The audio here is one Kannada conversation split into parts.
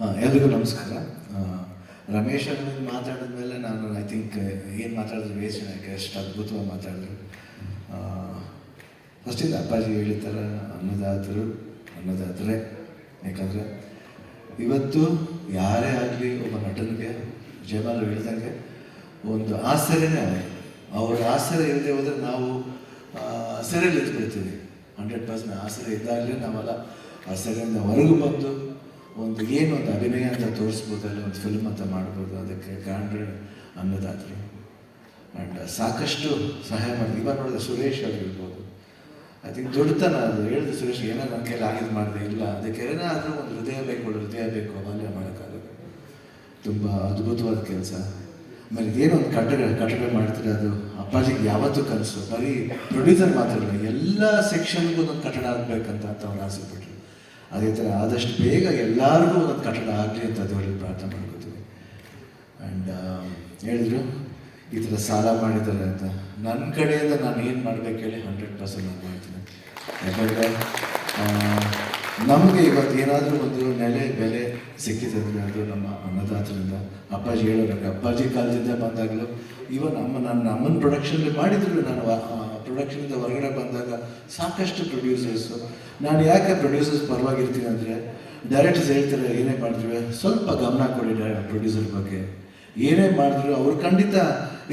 ಎಲ್ರಿಗೂ ನಮಸ್ಕಾರ. ರಮೇಶ್ ಮಾತಾಡಿದ ಮೇಲೆ ನಾನು ಐ ಥಿಂಕ್ ಏನು ಮಾತಾಡಿದ್ರು ವೇಸ್ಟ್ ಎಷ್ಟು ಅದ್ಭುತವಾಗಿ ಮಾತಾಡಿದ್ರು. ಫಸ್ಟಿಂದ ಅಪ್ಪಾಜಿ ಹೇಳಿದ ಥರ ಅನ್ನದಾತರು, ಅನ್ನದಾತರೇ. ಯಾಕಂದರೆ ಇವತ್ತು ಯಾರೇ ಆಗಲಿ ಒಬ್ಬ ನಟನಿಗೆ ಜಯಮಾಲ ಹೇಳಿದಂಗೆ ಒಂದು ಆಶ್ಚರ್ಯನೇ ಅವರು. ಅವ್ರ ಆಸರೆ ಇಲ್ಲದೆ ಹೋದರೆ ನಾವು ಸೆರೆಯಲ್ಲಿ ಎತ್ಕೊಳ್ತೀವಿ ಹಂಡ್ರೆಡ್ ಪರ್ಸೆಂಟ್ ಆಸರೆ ಇದ್ದಾಗಲೇ ನಾವೆಲ್ಲ ಆ ಸೆರೆಯಿಂದ ಹೊರಗೆ ಬಂದು ಒಂದು ಏನು ಒಂದು ಅಭಿನಯ ಅಂತ ತೋರಿಸ್ಬೋದಲ್ಲ, ಒಂದು ಫಿಲ್ಮ್ ಅಂತ ಮಾಡ್ಬೋದು, ಅದಕ್ಕೆ ಗಾಂಡ್ರೆ ಅನ್ನೋದಾದರೆ ಆ್ಯಂಡ್ ಸಾಕಷ್ಟು ಸಹಾಯ ಮಾಡಿ ಇವಾಗ ನೋಡಿದ್ರೆ ಸುರೇಶ್ ಆಗಿರ್ಬೋದು ಐ ಥಿಂಕ್ ದೊಡ್ಡತನ ಅದು. ಹೇಳಿದೆ ಸುರೇಶ್ ಏನೋ ನನ್ನ ಕೈಲಿ ಆಗಿದ್ದು ಮಾಡಿದೆ, ಇಲ್ಲ. ಅದಕ್ಕೆ ಏನಾದರೂ ಒಂದು ಹೃದಯ ಬೇಕು ಹೃದಯ ಬೇಕು ಅವಾಗಲೇ ಮಾಡೋಕ್ಕಾಗಲ್ಲ ತುಂಬ ಅದ್ಭುತವಾದ ಕೆಲಸ. ಆಮೇಲೆ ಒಂದು ಕಟ್ಟಡ ಕಟ್ಟಡ ಮಾಡ್ತಾರೆ ಅದು? ಅಪ್ಪಾಜಿಗೆ ಯಾವತ್ತೂ ಕನಸು. ಬರೀ ಪ್ರೊಡ್ಯೂಸರ್ ಮಾತ್ರ ಎಲ್ಲ ಸೆಕ್ಷನ್ಗೂ ಒಂದು ಕಟ್ಟಡ ಆಗಬೇಕಂತ ಅಂತ ಅವ್ರು ಆಸೆ ಪಟ್ಟರು ಅದೇ ಥರ ಆದಷ್ಟು ಬೇಗ ಎಲ್ಲರಿಗೂ ಒಂದು ಕಟ್ಟಡ ಆಗಲಿ ಅಂತ ದೇವರಲ್ಲಿ ಪ್ರಾರ್ಥನೆ ಮಾಡ್ಕೋತೀವಿ. ಆ್ಯಂಡ್ ಹೇಳಿದ್ರು, ಈ ಥರ ಸಾಲ ಮಾಡಿದ್ದಾರೆ ಅಂತ. ನನ್ನ ಕಡೆಯಿಂದ ನಾನು ಏನು ಮಾಡ್ಬೇಕು ಹೇಳಿ ಹಂಡ್ರೆಡ್ ಪರ್ಸೆಂಟ್ ನಾನು ಮಾಡ್ತೀನಿ. ಯಾಕಂದರೆ ನಮಗೆ ಇವತ್ತು ಏನಾದರೂ ಒಂದು ನೆಲೆ ಬೆಲೆ ಸಿಕ್ಕಿದ್ರೆ ಅದು ನಮ್ಮ ಅನ್ನದಾತರಿಂದ. ಅಪ್ಪಾಜಿ ಹೇಳಬೇಕು, ಅಪ್ಪಾಜಿ ಕಾಲದಿಂದ ಬಂದಾಗಲೂ ಇವನ್ ಅಮ್ಮ ನನ್ನ ಅಮ್ಮನ ಪ್ರೊಡಕ್ಷನಲ್ಲಿ ಮಾಡಿದ್ರು ನಾನು ಪ್ರೊಡಕ್ಷನಿಂದ ಹೊರಗಡೆ ಬಂದಾಗ ಸಾಕಷ್ಟು ಪ್ರೊಡ್ಯೂಸರ್ಸು ನಾನು ಯಾಕೆ ಪ್ರೊಡ್ಯೂಸರ್ಸ್ ಪರವಾಗಿರ್ತೀನಿ ಅಂದರೆ ಡೈರೆಕ್ಟರ್ಸ್ ಹೇಳ್ತಾರೆ, ಏನೇ ಮಾಡಿದ್ರು ಸ್ವಲ್ಪ ಗಮನ ಕೊಡಿ ಪ್ರೊಡ್ಯೂಸರ್ ಬಗ್ಗೆ. ಏನೇ ಮಾಡಿದ್ರು ಅವ್ರು ಖಂಡಿತ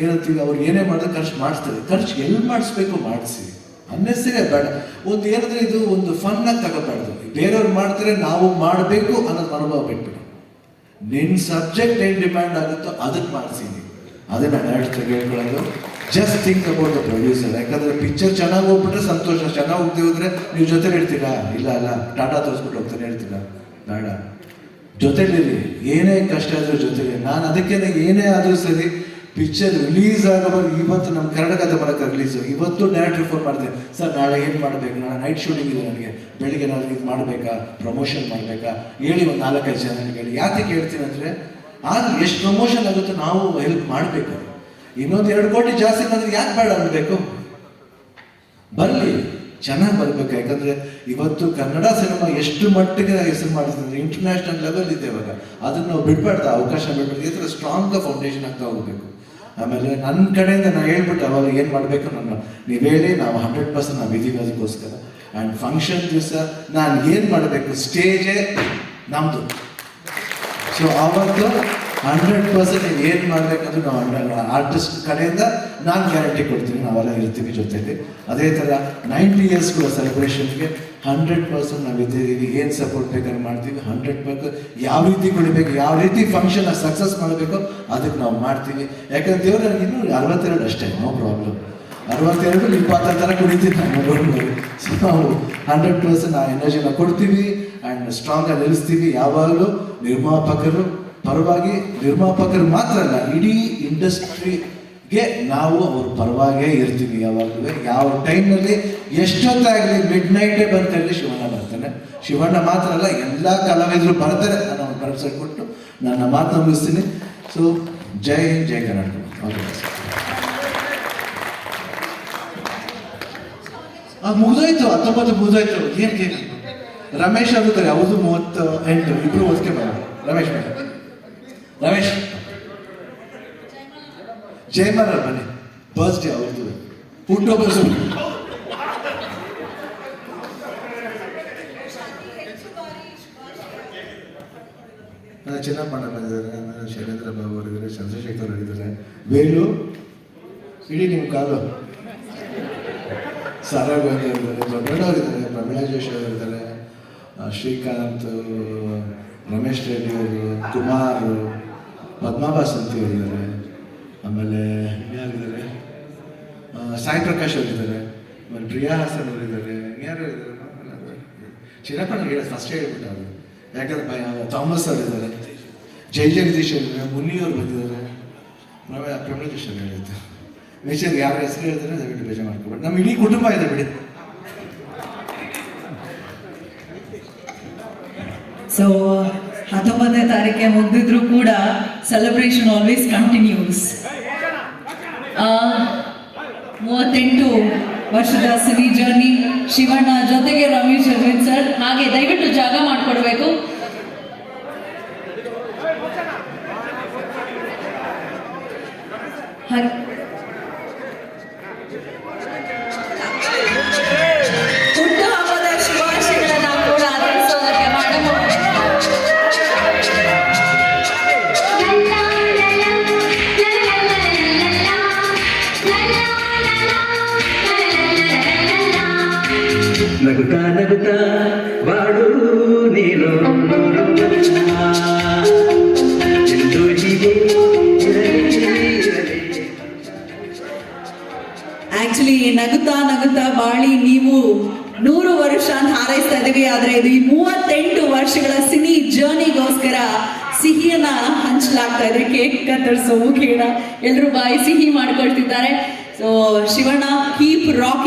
ಏನಂತೀವಿ? ಅವ್ರು ಏನೇ ಮಾಡಿದ್ರು ಖರ್ಚು ಮಾಡಿಸ್ತಾರೆ ಖರ್ಚು ಎಲ್ಲಿ ಮಾಡಿಸ್ಬೇಕು ಮಾಡಿಸಿ. ಅನ್ನೆಸರಿ ಬೇಡ ಒಂದು ಏನಂದ್ರೆ ಇದು ಒಂದು ಫನ್ನಾಗಿ ತಗೋಬಾರ್ದು. ಬೇರೆಯವ್ರು ಮಾಡ್ತಾರೆ, ನಾವು ಮಾಡಬೇಕು ಅನ್ನೋದು ಅನುಭವ ಬಿಟ್ಟು ನಿನ್ನ ಸಬ್ಜೆಕ್ಟ್ ಏನು ಡಿಮ್ಯಾಂಡ್ ಆಗುತ್ತೋ ಅದಕ್ಕೆ ಮಾಡಿಸಿನಿ ಅದೇ ನಾನು ಹೇಳ್ಕೊಳ್ಳೋದು just think about the producer ಯಾಕಂದ್ರೆ ಪಿಕ್ಚರ್ ಚೆನ್ನಾಗಿ ಹೋಗ್ಬಿಟ್ರೆ ಸಂತೋಷ. ಚೆನ್ನಾಗಿ ಹೋಗ್ದೆ ಹೋದ್ರೆ ನೀವು ಜೊತೆ ಇರ್ತೀರಾ? ಇಲ್ಲ ಅಲ್ಲ ಟಾಟಾ ತೋರಿಸ್ಬಿಟ್ಟು ಹೋಗ್ತಾನೆ ಹೇಳ್ತೀರಾ ಬೇಡ. ಜೊತೆಲಿರಿ ಏನೇ ಕಷ್ಟ ಆದರೂ ಜೊತೆಲಿ. ನಾನು ಅದಕ್ಕೆ ಏನೇ ಆದರೂ ಸರಿ ಪಿಕ್ಚರ್ ರಿಲೀಸ್ ಆಗೋವಾಗ ಇವತ್ತು ನಮ್ಮ ಕರ್ನಾಟಕದ ಬರೋಕ್ಕೆ ರಿಲೀಸು ಇವತ್ತು ಡೈರೆಕ್ಟರ್ ಫೋನ್ ಮಾಡಿದೆ ಸರ್, ನಾಳೆ ಏನು ಮಾಡಬೇಕು? ನಾಳೆ ನೈಟ್ ಶೂಟಿಂಗ್ ಇದೆ ನನಗೆ. ಬೆಳಿಗ್ಗೆ ನಾನು ಇದು ಮಾಡಬೇಕಾ? ಪ್ರಮೋಷನ್ ಮಾಡಬೇಕಾ? ಹೇಳಿ ಒಂದು ನಾಲ್ಕೈದು ಜನ ಹೇಳಿ. ಯಾಕೆ ಹೇಳ್ತೀನಿ ಅಂದರೆ, ಆದರೆ ಎಷ್ಟು ಪ್ರಮೋಷನ್ ಆಗುತ್ತೋ ನಾವು ಹೆಲ್ಪ್ ಮಾಡಬೇಕು. ಇನ್ನೊಂದು ಎರಡು ಕೋಟಿ ಜಾಸ್ತಿ ಬಂದ್ರೆ ಯಾಕೆ ಬೇಡ ಅನ್ಬೇಕು? ಬರಲಿ ಚೆನ್ನಾಗಿ ಬರಬೇಕು. ಯಾಕಂದ್ರೆ ಇವತ್ತು ಕನ್ನಡ ಸಿನಿಮಾ ಎಷ್ಟು ಮಟ್ಟಿಗೆ ಹೆಸರು ಮಾಡಿದ್ರೆ ಇಂಟರ್ನ್ಯಾಷನಲ್ ಲೆವೆಲ್ ಇದೆ ಇವಾಗ. ಅದನ್ನ ನಾವು ಬಿಡ್ಬಾರ್ದು. ಅವಕಾಶ ಬಿಡ್ಬಾರ್ದು. ಈ ಥರ ಸ್ಟ್ರಾಂಗ್ ಫೌಂಡೇಶನ್ ಆಗ್ತಾ ಹೋಗ್ಬೇಕು. ಆಮೇಲೆ ನನ್ನ ಕಡೆಯಿಂದ ನಾನು ಹೇಳ್ಬಿಟ್ಟು ಅವಾಗ ಏನು ಮಾಡಬೇಕು ನನ್ನ ನೀವು ಹೇಳಿ, ನಾವು ಹಂಡ್ರೆಡ್ ಪರ್ಸೆಂಟ್ ನಾವು ಇದೀವಿ ಅದಕ್ಕೋಸ್ಕರ. ಆ್ಯಂಡ್ ಫಂಕ್ಷನ್ ದಿವಸ ನಾನು ಏನು ಮಾಡಬೇಕು? ಸ್ಟೇಜೇ ನಮ್ಮದು ಸೊ ಆವತ್ತು ಹಂಡ್ರೆಡ್ ಪರ್ಸೆಂಟ್ ಏನು ಮಾಡಬೇಕಂದ್ರೆ ನಾವು ಆರ್ಟಿಸ್ಟ್ ಕಡೆಯಿಂದ ನಾನು ಗ್ಯಾರಂಟಿ ಕೊಡ್ತೀನಿ, ನಾವೆಲ್ಲ ಇರ್ತೀವಿ ಜೊತೆಗೆ ಅದೇ ಥರ ನೈಂಟಿ ಇಯರ್ಸ್ಗಳ ಸೆಲೆಬ್ರೇಷನ್ಗೆ ಹಂಡ್ರೆಡ್ ಪರ್ಸೆಂಟ್ ನಾವು ಇದ್ದೀವಿ. ಏನು ಸಪೋರ್ಟ್ ಬೇಕಾದ್ರೆ ಮಾಡ್ತೀವಿ. ಹಂಡ್ರೆಡ್ ಪರ್ಸೆಂಟ್ ಯಾವ ರೀತಿ ಕೊಡಬೇಕು, ಯಾವ ರೀತಿ ಫಂಕ್ಷನ್ ಸಕ್ಸಸ್ ಮಾಡಬೇಕು ಅದಕ್ಕೆ ನಾವು ಮಾಡ್ತೀವಿ. ಯಾಕಂದ್ರೆ ದೇವ್ರ ಇನ್ನೂ ಅರವತ್ತೆರಡು ಅಷ್ಟೇ ನೋ ಪ್ರಾಬ್ಲಮ್ ಅರವತ್ತೆರಡು ಇಪ್ಪತ್ತೈದು ಥರ ಕುಡಿತೀನಿ ನಾನು ಸೊ ನಾವು ಹಂಡ್ರೆಡ್ ಪರ್ಸೆಂಟ್ ಆ ಎನರ್ಜಿನ ಕೊಡ್ತೀವಿ. ಆ್ಯಂಡ್ ಸ್ಟ್ರಾಂಗಾಗಿ ನಿಲ್ಲಿಸ್ತೀವಿ. ಯಾವಾಗಲೂ ನಿರ್ಮಾಪಕರು ಪರವಾಗಿ ನಿರ್ಮಾಪಕರು ಮಾತ್ರ ಅಲ್ಲ, ಇಡೀ ಇಂಡಸ್ಟ್ರಿಗೆ ನಾವು ಅವ್ರ ಪರವಾಗೇ ಇರ್ತೀವಿ. ಯಾವಾಗಲೂ ಯಾವ ಟೈಮ್ನಲ್ಲಿ ಎಷ್ಟೊತ್ತಾಗಲಿ ಮಿಡ್ ನೈಟೇ ಬರ್ತಾರೆ ಶಿವಣ್ಣ ಬರ್ತಾನೆ. ಶಿವಣ್ಣ ಮಾತ್ರ ಅಲ್ಲ, ಎಲ್ಲ ಕಲಾವಿದರು ಬರ್ತಾರೆ. ನಾನು ಅವ್ರ ಭರವಸೆ ಕೊಟ್ಟು ನನ್ನ ಮಾತು ಮುಗಿಸ್ತೀನಿ. ಸೊ ಜೈ ಹಿಂದ್, ಜೈ ಕರ್ನಾಟಕ. ಮುಗಿದೋಯ್ತು, ಹತ್ತೊಂಬತ್ತು ಮುಗಿದೋಯ್ತು. ಏನ್ ರಮೇಶ್ ಅಂತಾರೆ ಅವ್ರದ್ದು ಮೂವತ್ತು ಎಂಟು ಇಬ್ರು ಓದ್ಕೆ ಬರ ರಮೇಶ್ ಬೇಡ ರಮೇಶ್. ಜಯಮರ ಮನೆ. ಬರ್ಸ್ಡೇ ಅವ್ರದ್ದು ಹುಟ್ಟುಹಬ್ಬ ಚೆನ್ನಪ್ಪಣ್ಣ ಬಂದಿದ್ದಾರೆ. ಶೈಲೇಂದ್ರ ಬಾಬು ಅವರಿದ್ದಾರೆ ಚಂದ್ರಶೇಖರ್ ಅವರಿದ್ದಾರೆ ವೇಲು ಇಡೀ ನಿಮ್ಮ ಕಾಲು. ಸಾರಾ ಗೋವಿಂದ ಇದ್ದಾರೆ ಅವರಿದ್ದಾರೆ ಪ್ರಮೀಳಾ ಜೋಶಿ ಅವರಿದ್ದಾರೆ ಶ್ರೀಕಾಂತ್, ರಮೇಶ್ ರೆಡ್ಡಿ ಅವರು, ಕುಮಾರ್. ಪದ್ಮಾ ಬಾಸಂತಿ ಇದ್ದಾರೆ ಆಮೇಲೆ ಯಾರಿದ್ದಾರೆ ಸಾಯಿ ಪ್ರಕಾಶ್ ಅವರಿದ್ದಾರೆ. ಆಮೇಲೆ ಪ್ರಿಯಾ ಹಾಸನ್ ಅವರಿದ್ದಾರೆ. ಇನ್ಯಾರು ಇದ್ದಾರೆ? ಚಿನ್ನಪ್ಪಣ್ಣ ಹೇಳ ಫಸ್ಟ್ ಹೇಳ್ಬಿಟ್ಟು ಅವರು ಯಾಕಂದ್ರೆ ಥಾಮಸ್ ಅವರಿದ್ದಾರೆ. ಜೈ ಜಗದೀಶ್ ಅವರಿದ್ದಾರೆ. ಮುನಿ ಅವರು ಬಂದಿದ್ದಾರೆ. ಪ್ರಮೇ ಅವರು ಹೇಳಿದ್ದು. ವಿಷಯ ಯಾರ ಹೆಸರು ಹೇಳಿದ್ರೆ ದಯವಿಟ್ಟು ಬೇಜಾರು ಮಾಡ್ಕೊಬೇಡಿ. ನಮ್ಮ ಇಡೀ ಕುಟುಂಬ ಇದೆ ಬಿಡಿ. ಸೊ ಹತ್ತೊಂಬತ್ತನೇ ತಾರೀಕೆ ಮುಗ್ದಿದ್ರು ಕೂಡ ಸೆಲೆಬ್ರೇಷನ್ ಆಲ್ವೇಸ್ ಕಂಟಿನ್ಯೂಸ್ ಮೂವತ್ತೆಂಟು ವರ್ಷದ ಸಿನಿ ಜರ್ನಿ ಶಿವಣ್ಣ ಜೊತೆಗೆ ರಮೇಶ್ ಅರವಿಂದ್ ಸರ್ ಹಾಗೆ ದಯವಿಟ್ಟು ಜಾಗ ಮಾಡಿಕೊಡ್ಬೇಕು. ಹಾಗೆ ನಗುತ್ತಾ ನಗುತ್ತಾ ಬಾಳಿ ನೀವು ನೂರು ವರ್ಷ ಅಂತ ಹಾರೈಸ್ತಾ ಇದೀವಿ ಆದ್ರೆ ಇದು ಈ ಮೂವತ್ತೆಂಟು ವರ್ಷಗಳ ಸಿನಿ ಜರ್ನಿಗೋಸ್ಕರ ಸಿಹಿಯನ್ನ ಹಂಚಲಾಗ್ತಾ ಇದೆ. ಕೇಕ್ ಕತ್ತರಿಸೋ ಕೇಳ ಎಲ್ಲರೂ ಬಾಯಿ ಸಿಹಿ ಮಾಡ್ಕೊಳ್ತಿದ್ದಾರೆ. So Shivanna keep rock